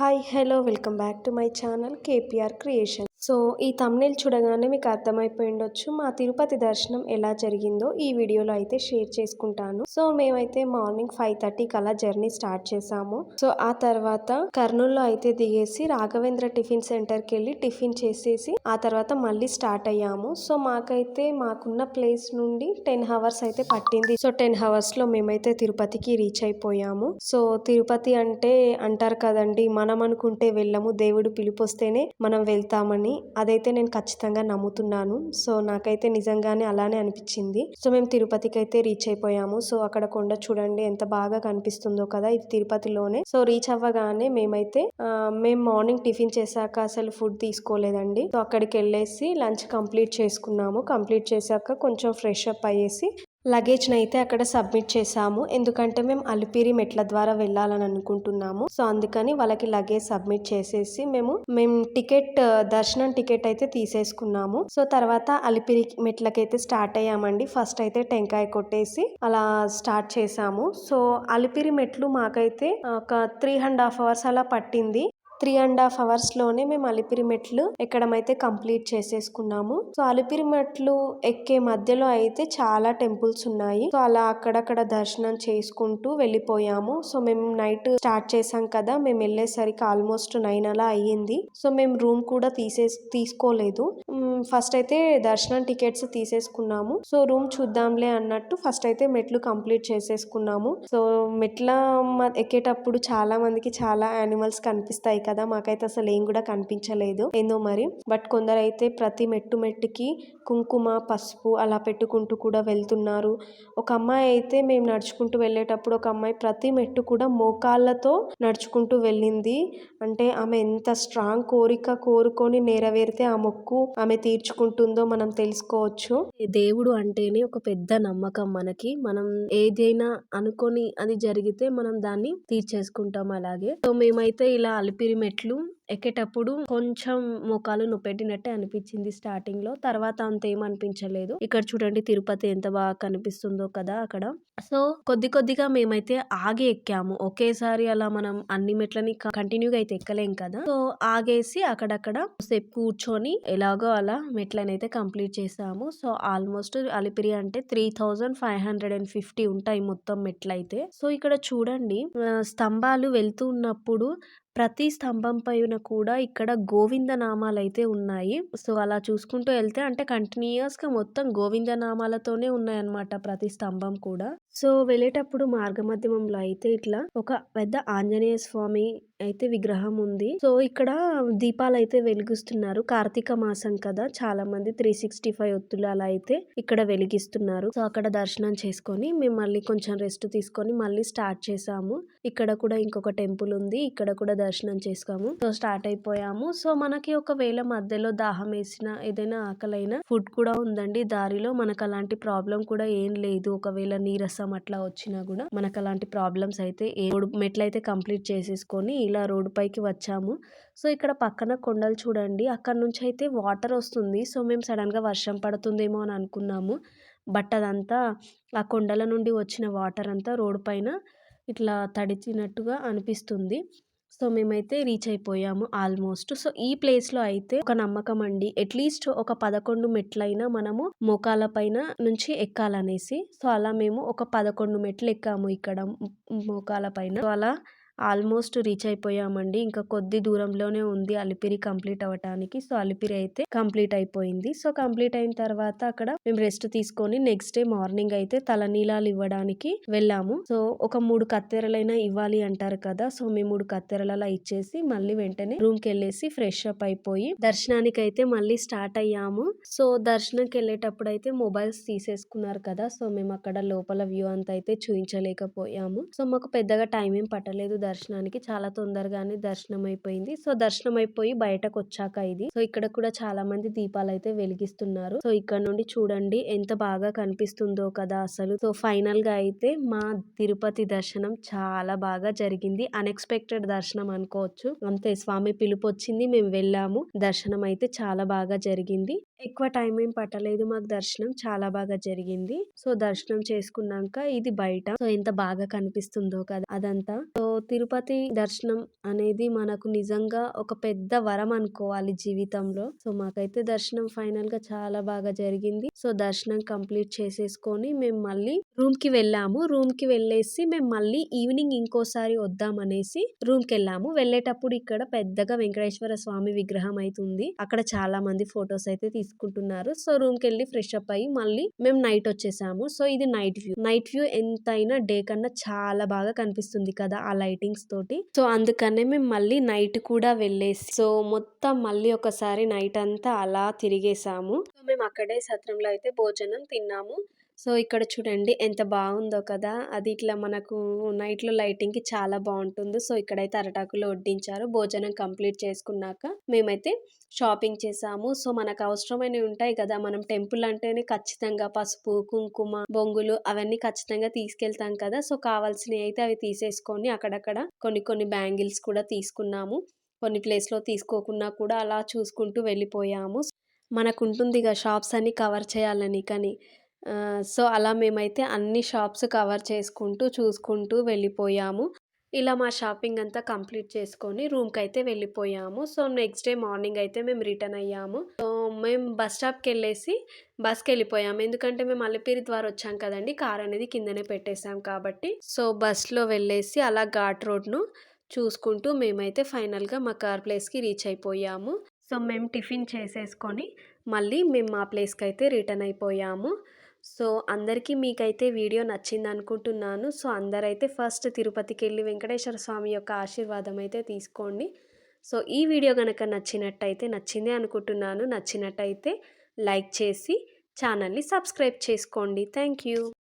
Hi, hello, welcome back to my channel KPR Creation. So ఈ thumbnail చూడగానే మీకు అర్థమైపోయి ఉండొచ్చు. మా తిరుపతి దర్శనం ఎలా జరిగిందో ఈ వీడియోలో అయితే షేర్ చేసుకుంటాను. సో మేమైతే మార్నింగ్ ఫైవ్ థర్టీకి అలా జర్నీ స్టార్ట్ చేసాము. సో ఆ తర్వాత కర్నూలులో అయితే దిగేసి రాఘవేంద్ర టిఫిన్ సెంటర్కి వెళ్ళి టిఫిన్ చేసేసి ఆ తర్వాత మళ్ళీ స్టార్ట్ అయ్యాము. సో మాకైతే మాకున్న ప్లేస్ నుండి టెన్ హవర్స్ అయితే పట్టింది. సో టెన్ అవర్స్లో మేమైతే తిరుపతికి రీచ్ అయిపోయాము. సో తిరుపతి అంటే అంటారు కదండి మనం అనుకుంటే వెళ్ళము దేవుడు పిలిపొస్తేనే మనం వెళ్తామని. అదైతే నేను ఖచ్చితంగా నమ్ముతున్నాను. సో నాకైతే నిజంగానే అలానే అనిపించింది. సో మేము తిరుపతికి అయితే రీచ్ అయిపోయాము. సో అక్కడ కొండ చూడండి ఎంత బాగా కనిపిస్తుందో కదా ఇది తిరుపతిలోనే. సో రీచ్ అవ్వగానే మేమైతే మేము మార్నింగ్ టిఫిన్ చేశాక అసలు ఫుడ్ తీసుకోలేదండి. సో అక్కడికి వెళ్ళేసి లంచ్ కంప్లీట్ చేసుకున్నాము. కంప్లీట్ చేశాక కొంచెం ఫ్రెష్ అప్ అయ్యేసి లగేజ్ని అయితే అక్కడ సబ్మిట్ చేసాము ఎందుకంటే మేము అలిపిరి మెట్ల ద్వారా వెళ్ళాలని అనుకుంటున్నాము. సో అందుకని వాళ్ళకి లగేజ్ సబ్మిట్ చేసేసి మేము మేము టికెట్ దర్శనం టికెట్ అయితే తీసేసుకున్నాము. సో తర్వాత అలిపిరి మెట్లకైతే స్టార్ట్ అయ్యామండి. ఫస్ట్ అయితే టెంకాయ కొట్టేసి అలా స్టార్ట్ చేసాము సో అలిపిరి మెట్లు మాకైతే ఒక త్రీ అండ్ హాఫ్ అవర్స్ అలా పట్టింది. త్రీ అండ్ హాఫ్ అవర్స్లోనే మేము అలిపిరి మెట్లు ఎక్కడమైతే కంప్లీట్ చేసేసుకున్నాము. సో అలిపిరి మెట్లు ఎక్కే మధ్యలో అయితే చాలా టెంపుల్స్ ఉన్నాయి. సో అలా అక్కడక్కడ దర్శనం చేసుకుంటూ వెళ్ళిపోయాము. సో మేము నైట్ స్టార్ట్ చేసాం కదా మేము వెళ్ళేసరికి ఆల్మోస్ట్ నైన్ అలా అయ్యింది. సో మేము రూమ్ కూడా తీసే తీసుకోలేదు. ఫస్ట్ అయితే దర్శనం టికెట్స్ తీసేసుకున్నాము. సో రూమ్ చూద్దాంలే అన్నట్టు ఫస్ట్ అయితే మెట్లు కంప్లీట్ చేసేసుకున్నాము. సో మెట్ల ఎక్కేటప్పుడు చాలా మందికి చాలా యానిమల్స్ కనిపిస్తాయి కదా మాకైతే అసలు ఏం కూడా కనిపించలేదు. ఏందో మరి. బట్ కొందరైతే ప్రతి మెట్టు మెట్టుకి కుంకుమ పసుపు అలా పెట్టుకుంటూ కూడా వెళ్తున్నారు. ఒక అమ్మాయి అయితే మేము నడుచుకుంటూ వెళ్ళేటప్పుడు ఒక అమ్మాయి ప్రతి మెట్టు కూడా మోకాళ్ళతో నడుచుకుంటూ వెళ్ళింది. అంటే ఆమె ఎంత స్ట్రాంగ్ కోరిక కోరుకొని నెరవేరితే ఆ మొక్కు ఆమె తీర్చుకుంటుందో మనం తెలుసుకోవచ్చు. దేవుడు అంటేనే ఒక పెద్ద నమ్మకం మనకి. మనం ఏదైనా అనుకొని అది జరిగితే మనం దాన్ని తీర్చేసుకుంటాం అలాగే. సో మేమైతే ఇలా అలిపిరి మెట్లు ఎక్కేటప్పుడు కొంచెం మోకాలు నొప్పెట్టినట్టే అనిపించింది స్టార్టింగ్లో. తర్వాత అంత ఏం అనిపించలేదు. ఇక్కడ చూడండి తిరుపతి ఎంత బాగా కనిపిస్తుందో కదా అక్కడ. సో కొద్ది కొద్దిగా మేమైతే ఆగి ఎక్కాము. ఒకేసారి అలా మనం అన్ని మెట్లని కంటిన్యూగా అయితే ఎక్కలేం కదా. సో ఆగేసి అక్కడక్కడ సేపు కూర్చొని ఎలాగో అలా మెట్లని అయితే కంప్లీట్ చేసాము. సో ఆల్మోస్ట్ అలిపిరి అంటే three thousand five hundred and fifty ఉంటాయి మొత్తం మెట్లయితే. సో ఇక్కడ చూడండి స్తంభాలు వెళ్తూ ఉన్నప్పుడు ప్రతి స్తంభం పైన కూడా ఇక్కడ గోవింద నామాలు అయితే ఉన్నాయి. సో అలా చూసుకుంటూ వెళ్తే అంటే కంటిన్యూస్గా మొత్తం గోవింద నామాలతోనే ఉన్నాయన్నమాట ప్రతి స్తంభం కూడా. సో వెళ్ళేటప్పుడు మార్గ మధ్యమంలో అయితే ఇట్లా ఒక పెద్ద ఆంజనేయ స్వామి అయితే విగ్రహం ఉంది. సో ఇక్కడ దీపాలు అయితే వెలిగిస్తున్నారు. కార్తీక మాసం కదా చాలా మంది త్రీ సిక్స్టీ ఫైవ్ ఒత్తులు అలా అయితే ఇక్కడ వెలిగిస్తున్నారు. సో అక్కడ దర్శనం చేసుకొని మేము మళ్ళీ కొంచెం రెస్ట్ తీసుకొని మళ్ళీ స్టార్ట్ చేసాము. ఇక్కడ కూడా ఇంకొక టెంపుల్ ఉంది. ఇక్కడ కూడా దర్శనం చేసుకోము సో స్టార్ట్ అయిపోయాము. సో మనకి ఒకవేళ మధ్యలో దాహం వేసిన ఏదైనా ఆకలైన ఫుడ్ కూడా ఉందండి. దారిలో మనకు అలాంటి ప్రాబ్లం కూడా ఏం లేదు. ఒకవేళ నీరస అట్లా వచ్చినా కూడా మనకు అలాంటి ప్రాబ్లమ్స్ అయితే ఏ మెట్లు అయితే కంప్లీట్ చేసేసుకొని ఇలా రోడ్డు పైకి వచ్చాము. సో ఇక్కడ పక్కన కొండలు చూడండి. అక్కడ నుంచి అయితే వాటర్ వస్తుంది. సో మేము సడన్గా వర్షం పడుతుందేమో అని అనుకున్నాము. బట్ అదంతా ఆ కొండల నుండి వచ్చిన వాటర్ అంతా రోడ్డు పైన ఇట్లా తడిచినట్టుగా అనిపిస్తుంది. సో మేమైతే రీచ్ అయిపోయాము ఆల్మోస్ట్. సో ఈ ప్లేస్లో అయితే ఒక నమ్మకం అండి. అట్లీస్ట్ ఒక పదకొండు మెట్లైనా మనము మోకాల పైన నుంచి ఎక్కాలనేసి. సో అలా మేము ఒక పదకొండు మెట్లు ఎక్కాము ఇక్కడ మోకాల పైన. సో అలా ఆల్మోస్ట్ రీచ్ అయిపోయామండి. ఇంకా కొద్ది దూరంలోనే ఉంది అలిపిరి కంప్లీట్ అవ్వటానికి. సో అలిపిరి అయితే కంప్లీట్ అయిపోయింది. సో కంప్లీట్ అయిన తర్వాత అక్కడ మేము రెస్ట్ తీసుకొని నెక్స్ట్ డే మార్నింగ్ అయితే తలనీలాలు ఇవ్వడానికి వెళ్ళాము. సో ఒక మూడు కత్తెరలైనా ఇవ్వాలి అంటారు కదా! సో మేము మూడు కత్తెరలలా ఇచ్చేసి మళ్ళీ వెంటనే రూమ్కి వెళ్ళేసి ఫ్రెష్ అప్ అయిపోయి దర్శనానికి అయితే మళ్ళీ స్టార్ట్ అయ్యాము. సో దర్శనంకి వెళ్ళేటప్పుడు అయితే మొబైల్స్ తీసేసుకున్నారు కదా! సో మేము అక్కడ లోపల వ్యూ అంతా అయితే చూపించలేకపోయాము సో మాకు పెద్దగా టైం ఏం పట్టలేదు దర్శనానికి చాలా తొందరగానే దర్శనం అయిపోయింది సో దర్శనం అయిపోయి బయటకు వచ్చాక ఇది. సో ఇక్కడ కూడా చాలా మంది దీపాలు అయితే వెలిగిస్తున్నారు. సో ఇక్కడ నుండి చూడండి ఎంత బాగా కనిపిస్తుందో కదా అసలు. సో ఫైనల్గా అయితే మా తిరుపతి దర్శనం చాలా బాగా జరిగింది. అన్ఎక్స్పెక్టెడ్ దర్శనం అనుకోవచ్చు. అంతే స్వామి పిలుపు వచ్చింది మేము వెళ్ళాము. దర్శనం అయితే చాలా బాగా జరిగింది. ఎక్కువ టైం ఏం పట్టలేదు. మాకు దర్శనం చాలా బాగా జరిగింది. సో దర్శనం చేసుకున్నాక ఇది బయట. సో ఎంత బాగా కనిపిస్తుందో కదా అదంతా. సో తిరుపతి దర్శనం అనేది మనకు నిజంగా ఒక పెద్ద వరం అనుకోవాలి జీవితంలో. సో మాకైతే దర్శనం ఫైనల్గా చాలా బాగా జరిగింది. సో దర్శనం కంప్లీట్ చేసేసుకొని మేము మళ్ళీ రూమ్కి వెళ్ళాము. రూమ్కి వెళ్ళేసి మేము మళ్ళీ ఈవినింగ్ ఇంకోసారి వద్దామనేసి రూమ్కి వెళ్ళాము. వెళ్ళేటప్పుడు ఇక్కడ పెద్దగా వెంకటేశ్వర స్వామి విగ్రహం అయితే ఉంది. అక్కడ చాలా మంది ఫొటోస్ అయితే తీసుకు తీసుకుంటున్నారు. సో రూమ్కి వెళ్ళి ఫ్రెష్ అప్ అయ్యి మళ్ళీ మేము నైట్ వచ్చేసాము. సో ఇది నైట్ వ్యూ. నైట్ వ్యూ ఎంతైనా డే కన్నా చాలా బాగా కనిపిస్తుంది కదా ఆ లైటింగ్స్ తోటి. సో అందుకనే మేము మళ్ళీ నైట్ కూడా వెళ్ళేసి సో మొత్తం మళ్ళీ ఒకసారి నైట్ అంతా అలా తిరిగేసాము. మేము అక్కడే సత్రంలో అయితే భోజనం తిన్నాము. సో ఇక్కడ చూడండి ఎంత బాగుందో కదా! అది ఇట్లా మనకు నైట్లో లైటింగ్కి చాలా బాగుంటుంది. సో ఇక్కడైతే అరటాకులు వడ్డించారు. భోజనం కంప్లీట్ చేసుకున్నాక మేమైతే షాపింగ్ చేసాము. సో మనకు అవసరమైనవి ఉంటాయి కదా! మనం టెంపుల్ అంటేనే ఖచ్చితంగా పసుపు కుంకుమ బొంగులు అవన్నీ ఖచ్చితంగా తీసుకెళ్తాం కదా! సో కావాల్సినవి అయితే అవి తీసేసుకొని అక్కడక్కడ కొన్ని కొన్ని బ్యాంగిల్స్ కూడా తీసుకున్నాము. కొన్ని ప్లేస్లో తీసుకోకున్నా కూడా అలా చూసుకుంటూ వెళ్ళిపోయాము. మనకు ఉంటుంది ఇక షాప్స్ అన్ని కవర్ చేయాలని కానీ సో అలా మేమైతే అన్ని షాప్స్ కవర్ చేసుకుంటూ చూసుకుంటూ వెళ్ళిపోయాము. ఇలా మా షాపింగ్ అంతా కంప్లీట్ చేసుకొని రూమ్కి అయితే వెళ్ళిపోయాము. సో నెక్స్ట్ డే మార్నింగ్ అయితే మేము రిటర్న్ అయ్యాము. సో మేము బస్ స్టాప్కి వెళ్ళేసి బస్కి వెళ్ళిపోయాము. ఎందుకంటే మేము అలిపిరి ద్వారా వచ్చాం కదండి కార్ అనేది కిందనే పెట్టేసాం కాబట్టి. సో బస్లో వెళ్ళేసి అలా ఘాట్ రోడ్ను చూసుకుంటూ మేమైతే ఫైనల్గా మా కార్ ప్లేస్కి రీచ్ అయిపోయాము. సో మేము టిఫిన్ చేసేసుకొని మళ్ళీ మేము మా ప్లేస్కి అయితే రిటర్న్ అయిపోయాము. సో అందరికీ మీకైతే వీడియో నచ్చింది అనుకుంటున్నాను సో అందరైతే ఫస్ట్ తిరుపతికి వెళ్ళి వెంకటేశ్వర స్వామి యొక్క ఆశీర్వాదం అయితే తీసుకోండి. సో ఈ వీడియో కనుక నచ్చినట్టయితే నచ్చిందే అనుకుంటున్నాను. నచ్చినట్టయితే లైక్ చేసి ఛానల్ని సబ్స్క్రైబ్ చేసుకోండి. Thank you.